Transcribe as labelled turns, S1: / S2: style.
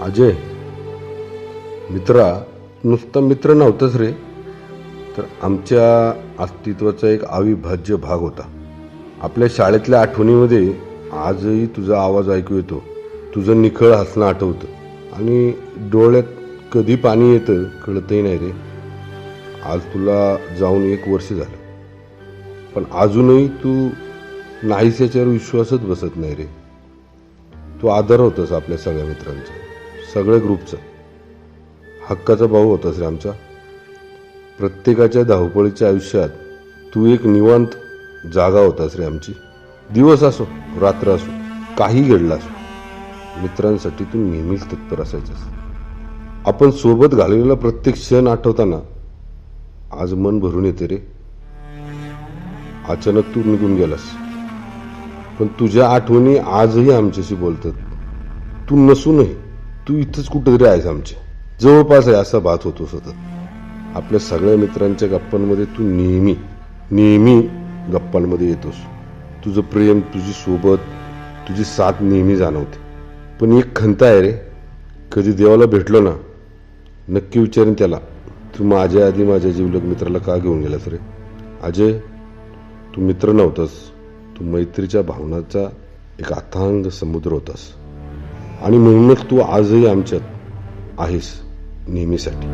S1: अजय मित्रा नुसता मित्र नव्हताच रे. तर आमच्या अस्तित्वाचा एक अविभाज्य भाग होता. आपल्या शाळेतल्या आठवणीमध्ये आजही तुझा आवाज ऐकू येतो. तुझं निखळ हसणं आठवतं. आणि डोळ्यात कधी पाणी येतं कळतही नाही रे. आज तुला जाऊन एक वर्ष झालं. पण अजूनही तू नाहीस याच्यावर विश्वासच बसत नाही रे. तू आदर होतास आपल्या सगळ्या मित्रांचा. सगळ्या ग्रुपचं. हक्काचा भाऊ होतास रे आमचा. प्रत्येकाच्या धावपळीच्या आयुष्यात तू एक निवांत जागा होतास रे आमची. दिवस असो रात्र असो काही घडलं असो मित्रांसाठी तू नेहमीच तत्पर असायचंस. आपण सोबत घालवलेला प्रत्येक क्षण आठवताना आज मन भरून येते रे. अचानक तू निघून गेलास. पण तुझ्या आठवणी आजही आमच्याशी बोलतात. तू नसूनही. तू इथंच कुठंतरी आहेस आमच्या जवळपास आहे असा भात होतो सतत. आपल्या सगळ्या मित्रांच्या गप्पांमध्ये तू नेहमी नेहमी गप्पांमध्ये येतोस. तुझं प्रेम तुझी सोबत तुझी साथ नेहमी जाणवते. पण एक खंत आहे रे कधी देवाला भेटलो ना नक्की विचारेन त्याला तू माझ्या आधी माझ्या जीवलग मित्राला का घेऊन गेलास रे? अजय तू मित्र नव्हतास. तू मैत्रीच्या भावनाचा एक अथांग समुद्र होतास. आणि म्हणूनच तू आजही आमच्यात आहेस नेहमीसाठी.